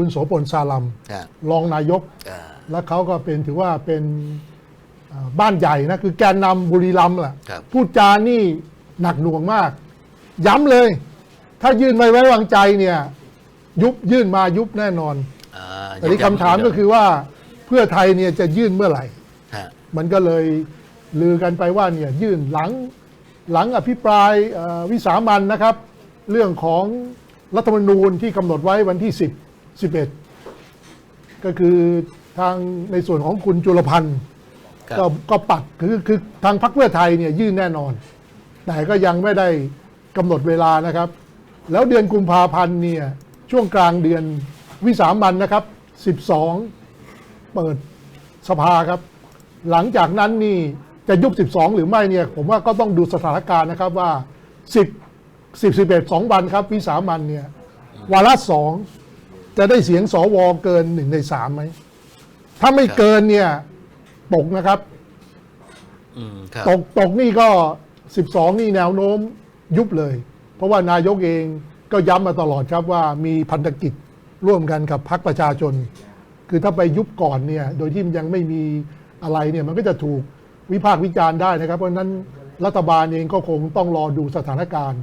คุณโสพลซาลัมฮะรองนายกอ่าแล้วเขาก็เป็นถือว่าเป็นเอ่อบ้านใหญ่นะ คือแกนนำบุรีรัมย์แหละครับพูดจานี่หนักหน่วงมาก ย้ำเลย ถ้ายื่นไม่ไว้วางใจเนี่ย ยุบยื่นมายุบแน่นอนอ่าแต่ที่คำถามก็คือว่าเพื่อไทยเนี่ยจะยื่นเมื่อไหร่ฮะมันก็เลยลือกันไปว่าเนี่ยยื่นหลังหลังอภิปรายเอ่อวิสามันนะครับ เรื่องของรัฐธรรมนูญที่กำหนดไว้วันที่ 10 11 ก็คือทางในส่วนของคุณจุลพันธ์ครับ ก็ก็ปัดคือคือทางพรรคเพื่อไทยเนี่ยยื่นแน่นอน แต่ก็ยังไม่ได้กำหนดเวลานะครับ แล้วเดือนกุมภาพันธ์เนี่ยช่วงกลางเดือนวิสามันนะครับ 12 เปิดสภาครับ หลังจากนั้นนี่จะยุบ 12 หรือไม่เนี่ยผมว่าก็ต้องดูสถานการณ์นะครับว่า 10 10 11 2 วันครับวิสามันเนี่ยวาระสอง จะได้เสียงสวเกินหนึ่งในสามไหม ถ้าไม่เกินเนี่ย ตกนะครับ อืมครับ ตกตกนี่ก็12นี่แนวโน้มยุบเลย เพราะว่านายกเองก็ย้ำมาตลอดครับว่ามีพันธกิจร่วมกันกับพรรคประชาชน คือถ้าไปยุบก่อนเนี่ย โดยที่มันยังไม่มีอะไรเนี่ย มันก็จะถูกวิพากษ์วิจารณ์ได้นะครับ เพราะฉะนั้นรัฐบาลเองก็คงต้องรอดูสถานการณ์